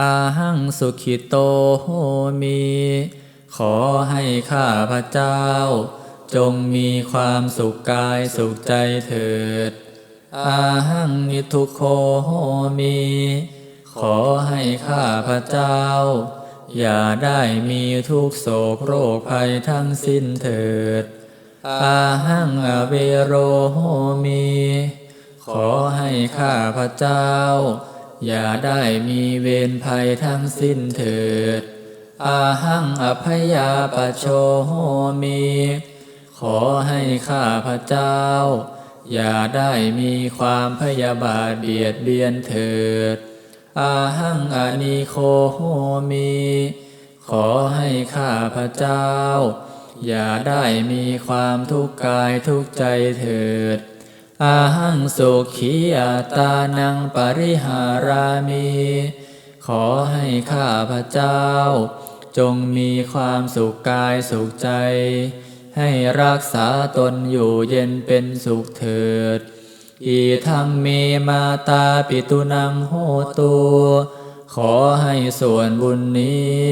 อาหังสุขิโตโหมี ขอให้ข้าพระเจ้า จงมีความสุขกายสุขใจเถิด อาหังนิทุโขโหมี ขอให้ข้าพระเจ้า อย่าได้มีทุกโศกโรคภัยทั้งสิ้นเถิด อาหังอเวโรโหมี ขอให้ข้าพระเจ้า อย่าได้มีเวรภัยทั้งสิ้นเถิด อาหังอภยาปโชโหมี ขอให้ข้าพระเจ้า อย่าได้มีความพยาบาทเบียดเบียนเถิด อาหังอนิโคโหมี ขอให้ข้าพระเจ้า อย่าได้มีความทุกข์กายทุกข์ใจเถิด อาหังสุขีอัตานังปริหารามี ขอให้ข้าพระเจ้า จงมีความสุขกายสุขใจ ให้รักษาตนอยู่เย็นเป็นสุขเถิด อีธรรมเมมาตาปิตุนังโหตูขอให้ส่วนบุญนี้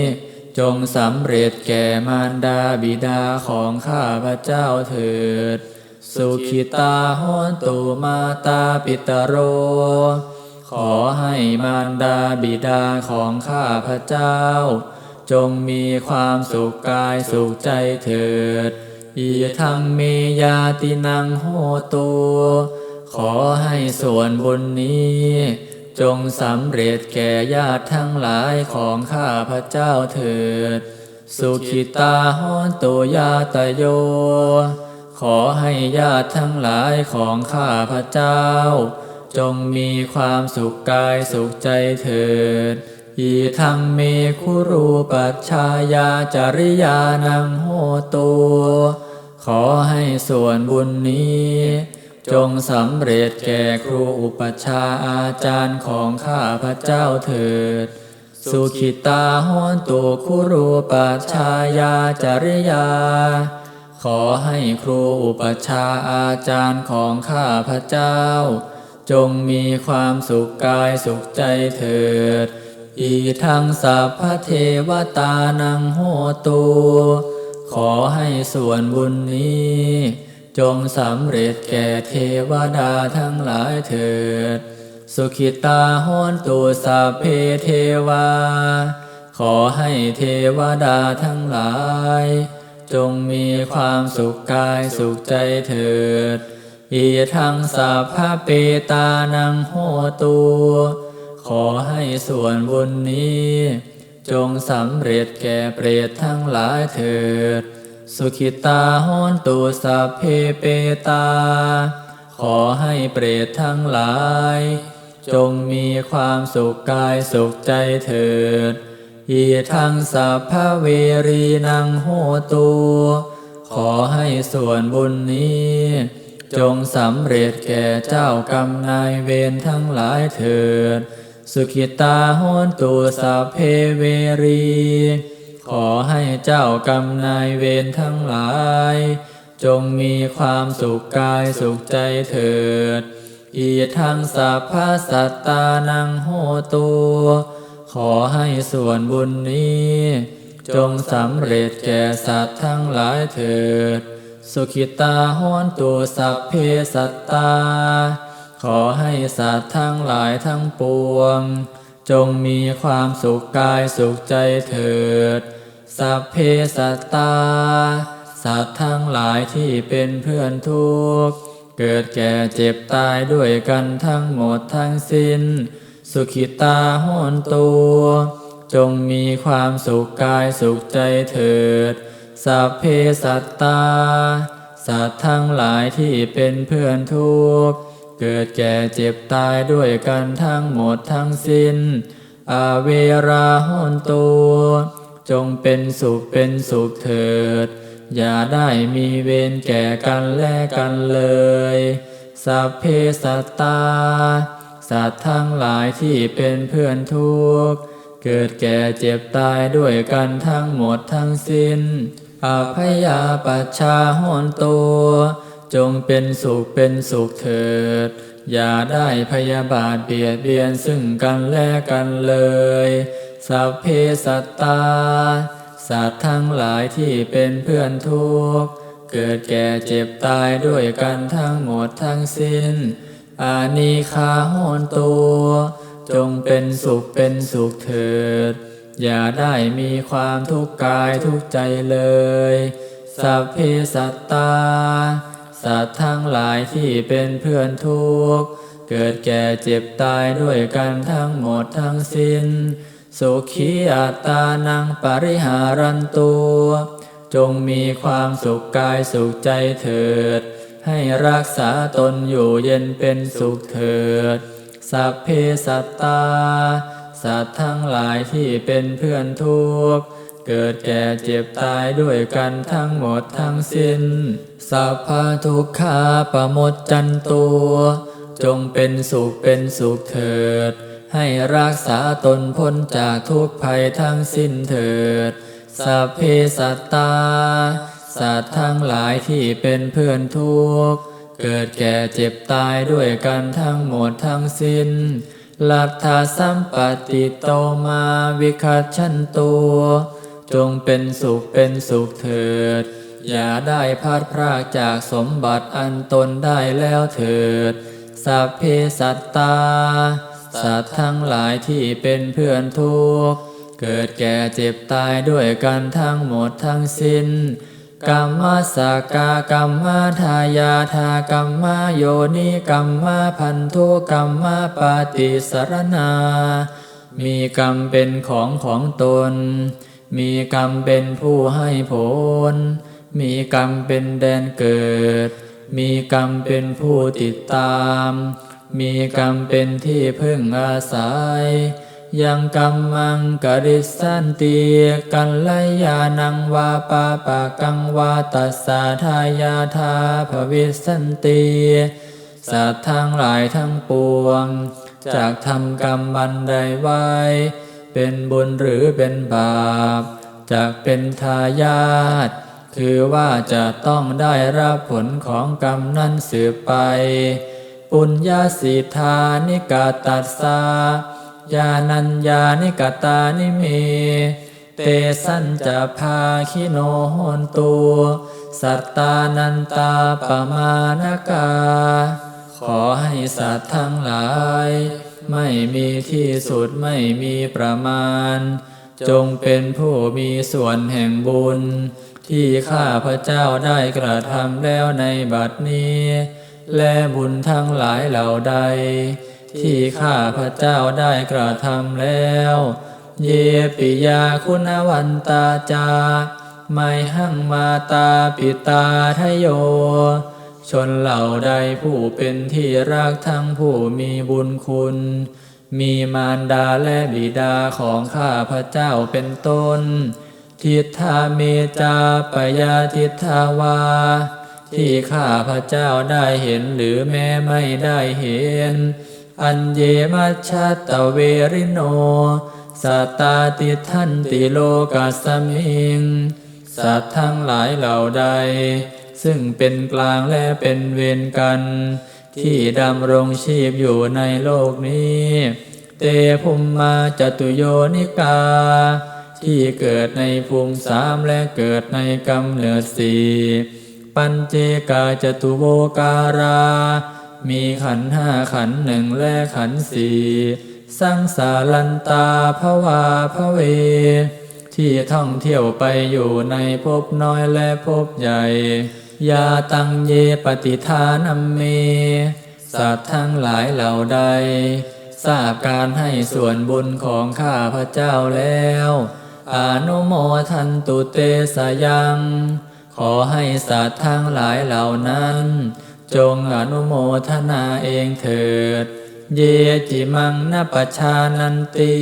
จงสำเร็จแก่มารดาบิดาของข้าพระเจ้าเถิด สุขิตาโหนตุมาตาปิตโร ขอให้มารดาบิดาของข้าพระเจ้า จงมีความสุขกายสุขใจเถิด อีทังเมยาตินังโหตูขอให้ส่วนบุญนี้ จงสำเร็จแก่ญาติทั้งหลายของข้าพระเจ้าเถิด สุขิตาโหนตุยาตโย ขอให้ญาติทั้งหลายของข้าพระเจ้า จงมีความสุขกายสุขใจเถิดอีทังเมคุรูปัชฌายาจริยานังโหตูขอให้ส่วนบุญนี้ จงสำเร็จแก่ครูอุปัชฌาย์อาจารย์ของข้าพระเจ้าเถิด สุขิตาโหนตุคุรูปัชฌายาจริยา ขอให้ครูอุปชาอาจารย์ของข้าพระเจ้า จงมีความสุขกายสุขใจเถิด อีทังสัพพเทวตานังโหตูขอให้ส่วนบุญนี้ จงสำเร็จแก่เทวดาทั้งหลายเถิด สุขิตาโหนตุสัพเพเทวา ขอให้เทวดาทั้งหลาย จงมีความสุขกายสุขใจเถิด อีทังสัพพะเปตานังโหตูขอให้ส่วนบุญนี้ จงสำเร็จแก่เปรตทั้งหลายเถิด สุขิตาโหนตุสัพเพเปตา ขอให้เปรตทั้งหลาย จงมีความสุขกายสุขใจเถิด อีทังสัพพเวรีนังโหตูขอให้ส่วนบุญนี้ จงสำเร็จแก่เจ้ากรรมนายเวรทั้งหลายเถิด สุขิตาโหนตุสัพเพเวรี ขอให้เจ้ากรรมนายเวรทั้งหลาย จงมีความสุขกายสุขใจเถิด อีทังสัพพสัตตานังโหตู ขอให้ส่วนบุญนี้ จงสำเร็จแก่สัตว์ทั้งหลายเถิด สุขิตาโหนตุสัพเพสัตตา ขอให้สัตว์ทั้งหลายทั้งปวง จงมีความสุขกายสุขใจเถิด สัพเพสัตตา สัตว์ทั้งหลายที่เป็นเพื่อนทุกข์เกิดแก่เจ็บตายด้วยกันทั้งหมดทั้งสิ้น สุขิตาโหนตัว จงมีความสุขกายสุขใจเถิด สัพเพสัตตา สัตว์ทั้งหลายที่เป็นเพื่อนทุกข์ เกิดแก่เจ็บตายด้วยกันทั้งหมดทั้งสิ้น อาเวราหนตัว จงเป็นสุขเป็นสุขเถิด อย่าได้มีเวรแก่กันและกันเลย สัพเพสัตตา สัตว์ทั้งหลายที่เป็นเพื่อนทุกข์ เกิดแก่เจ็บตายด้วยกันทั้งหมดทั้งสิ้นอภยาปัชชาหนตัว จงเป็นสุขเป็นสุขเถิด อย่าได้พยาบาทเบียดเบียนซึ่งกันและกันเลย สัพเพสัตตา สัตว์ทั้งหลายที่เป็นเพื่อนทุกข์ เกิดแก่เจ็บตายด้วยกันทั้งหมดทั้งสิ้น อานิคาโหนตัว จงเป็นสุขเป็นสุขเถิด อย่าได้มีความทุกข์กายทุกใจเลย สัพเพสัตตา สัตว์ทั้งหลายที่เป็นเพื่อนทุกข์ เกิดแก่เจ็บตายด้วยกันทั้งหมดทั้งสิ้น สุขีอัตตานังปริหารันตัว จงมีความสุขกายสุขใจเถิด ให้รักษาตนอยู่เย็นเป็นสุขเถิด สัพเพสัตตา สัตว์ทั้งหลายที่เป็นเพื่อนทุกข์ เกิดแก่เจ็บตายด้วยกันทั้งหมดทั้งสิ้น สัพพทุกขาปะมดจันตัว จงเป็นสุขเป็นสุขเถิด ให้รักษาตนพ้นจากทุกภัยทั้งสิ้นเถิด สัพเพสัตตา สัตว์ทั้งหลายที่เป็นเพื่อนทุกข์เกิดแก่เจ็บตายด้วยกันทั้งหมดทั้งสิ้นลัทธาสัมปติโตมาวิคัชชันตัวจงเป็นสุขเป็นสุขเถิด อย่าได้พลาดพรากจากสมบัติอันตนได้แล้วเถิด สัพเพสัตตา สัตว์ทั้งหลายที่เป็นเพื่อนทุกข์เกิดแก่เจ็บตายด้วยกันทั้งหมดทั้งสิ้น กรรมสากากรรมทายาทากรรมโยนิกรรมพันธุกรรมปาติสรณา มีกรรมเป็นของของตน มีกรรมเป็นผู้ให้ผล มีกรรมเป็นแดนเกิด มีกรรมเป็นผู้ติดตาม มีกรรมเป็นที่พึ่งอาศัย ยังกรรมังกริสันติกัลยานังวาปาปะกังวาตัสสาทายาทาภวิสันติสัตว์ทั้งหลายทั้งปวง จากทำกรรมบันใดไว้ เป็นบุญหรือเป็นบาปจากเป็นทายาทคือว่าจะต้องได้รับผลของกรรมนั้นสืบไป ปุญญาสิทานิกาตัสสา ยานัญญานิกตานิเม เตสันจะพาคิโนโหนตัวสัตตานันตาปมานกา ขอให้สัตว์ทั้งหลาย ไม่มีที่สุดไม่มีประมาณ จงเป็นผู้มีส่วนแห่งบุญ ที่ข้าพระเจ้าได้กระทำแล้วในบัดนี้ และบุญทั้งหลายเหล่าใด ที่ข้าพระเจ้าได้กระทำแล้ว เยปิยาคุณวันตาจาไม่หั่งมาตาปิตาทโย ชนเหล่าใดผู้เป็นที่รักทั้งผู้มีบุญคุณ มีมารดาและบิดาของข้าพระเจ้าเป็นต้น ทิฏฐาเมจาปยาทิฏฐาวา ที่ข้าพระเจ้าได้เห็นหรือแม้ไม่ได้เห็น อันเยมัชชะตะเวริโนสัตตาติทันติโลกัสสมิง สัตว์ทั้งหลายเหล่าใด ซึ่งเป็นกลางและเป็นเวรกัน ที่ดำรงชีพอยู่ในโลกนี้ เตภุมมาจตุโยนิกา ที่เกิดในภูมิสามและเกิดในกำเนิดสี่ปัญเจกาจตุโวการา มีขันห้าขันหนึ่งและขันสี่สังสารันตาภวาภเว ที่ท่องเที่ยวไปอยู่ในภพน้อยและภพใหญ่ ยาตังเยปฏิทานัมเม สัตว์ทั้งหลายเหล่าใด ทราบการให้ส่วนบุญของข้าพระเจ้าแล้วอนุโมทันตุเตสยัง ขอให้สัตว์ทั้งหลายเหล่านั้น จงอนุโมทนาเองเถิด เยจิมังนปชานันตี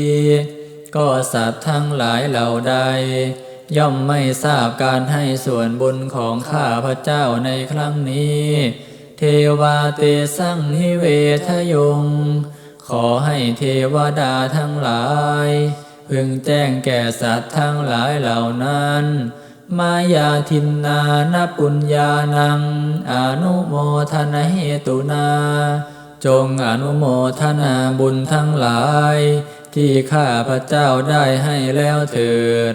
ก็สัตว์ทั้งหลายเหล่าใด ย่อมไม่ทราบการให้ส่วนบุญของข้าพระเจ้าในครั้งนี้ เทวาเตสังนิเวทยง ขอให้เทวดาทั้งหลาย พึงแจ้งแก่สัตว์ทั้งหลายเหล่านั้น มายาทินนานปุญญานัง อนุโมทนาเหตุนา จงอนุโมทนาบุญทั้งหลาย ที่ข้าพระเจ้าได้ให้แล้วเถิด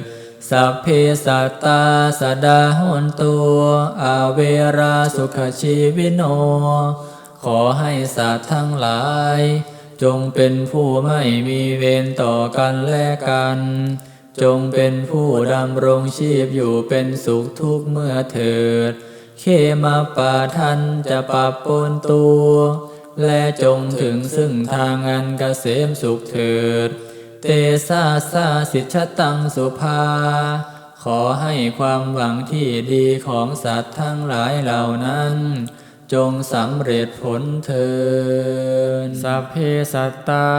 สัพเพสัตตาสดาหนตัวอาเวราสุขชีวิโน ขอให้สัตว์ทั้งหลาย จงเป็นผู้ไม่มีเวรต่อกันและกัน จงเป็นผู้ดำรงชีพอยู่เป็นสุขทุกเมื่อเถิด เขมาปาทันจะปรับปนตัว และจงถึงซึ่งทางอันเกษมสุขเถิด เตซาซาสิชตังสุภา ขอให้ความหวังที่ดีของสัตว์ทั้งหลายเหล่านั้น จงสำเร็จผลเถินสัพเพสัตตา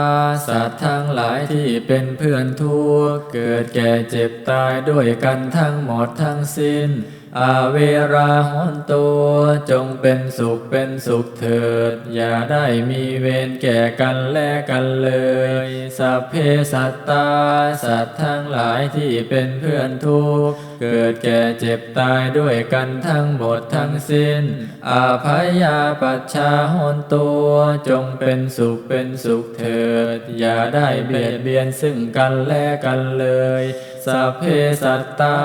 สัตว์ทั้งหลายที่เป็นเพื่อนทุกข์เกิดแก่เจ็บตายด้วยกันทั้งหมดทั้งสิ้น อาเวราหอนตัวจงเป็นสุขเป็นสุขเถิด อย่าได้มีเวรแก่กันแลกันเลย สัพเพสัตตา สัตว์ทั้งหลายที่เป็นเพื่อนทุกข์เกิดแก่เจ็บตายด้วยกันทั้งหมดทั้งสิ้น อาภัยาปัชชาหนตัวจงเป็นสุขเป็นสุขเถิด อย่าได้เบียดเบียนซึ่งกันและกันเลย สัพเพสัตตา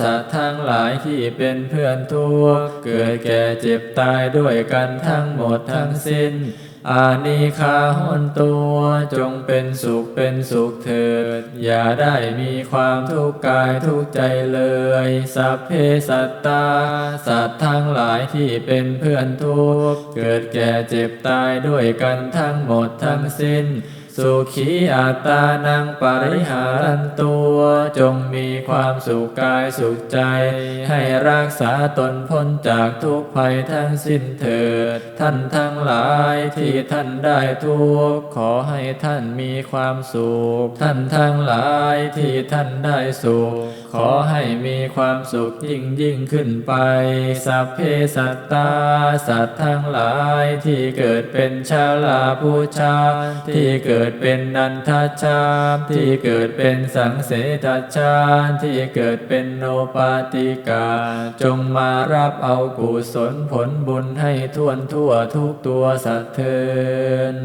สัตว์ทั้งหลายที่เป็นเพื่อนทุกข์เกิดแก่เจ็บตายด้วยกันทั้งหมดทั้งสิ้น อานิคาหนตัวจงเป็นสุขเป็นสุขเถิด อย่าได้มีความทุกข์กายทุกข์ใจเลย สัพเพสัตตา สัตว์ทั้งหลายที่เป็นเพื่อนทุกข์เกิดแก่เจ็บตายด้วยกันทั้งหมดทั้งสิ้น สุขีอัตตานังปริหารันตัวจงมีความสุขกายสุขใจ ให้รักษาตนพ้นจากทุกภัยทั้งสิ้นเถิด ท่านทั้งหลายที่ท่านได้ทุกข์ขอให้ท่านมีความสุข ท่านทั้งหลายที่ท่านได้สุข ขอให้มีความสุขยิ่งยิ่งขึ้นไป สัพเพสัตตา สัตว์ทั้งหลายที่เกิดเป็นชาลาผู้ชา ที่เกิดเป็นนันทชา ที่เกิดเป็นสังเสทชา ที่เกิดเป็นโนปาติกา จงมารับเอากุศลผลบุญให้ท่วนทั่วทุกตัวสัตว์เทิน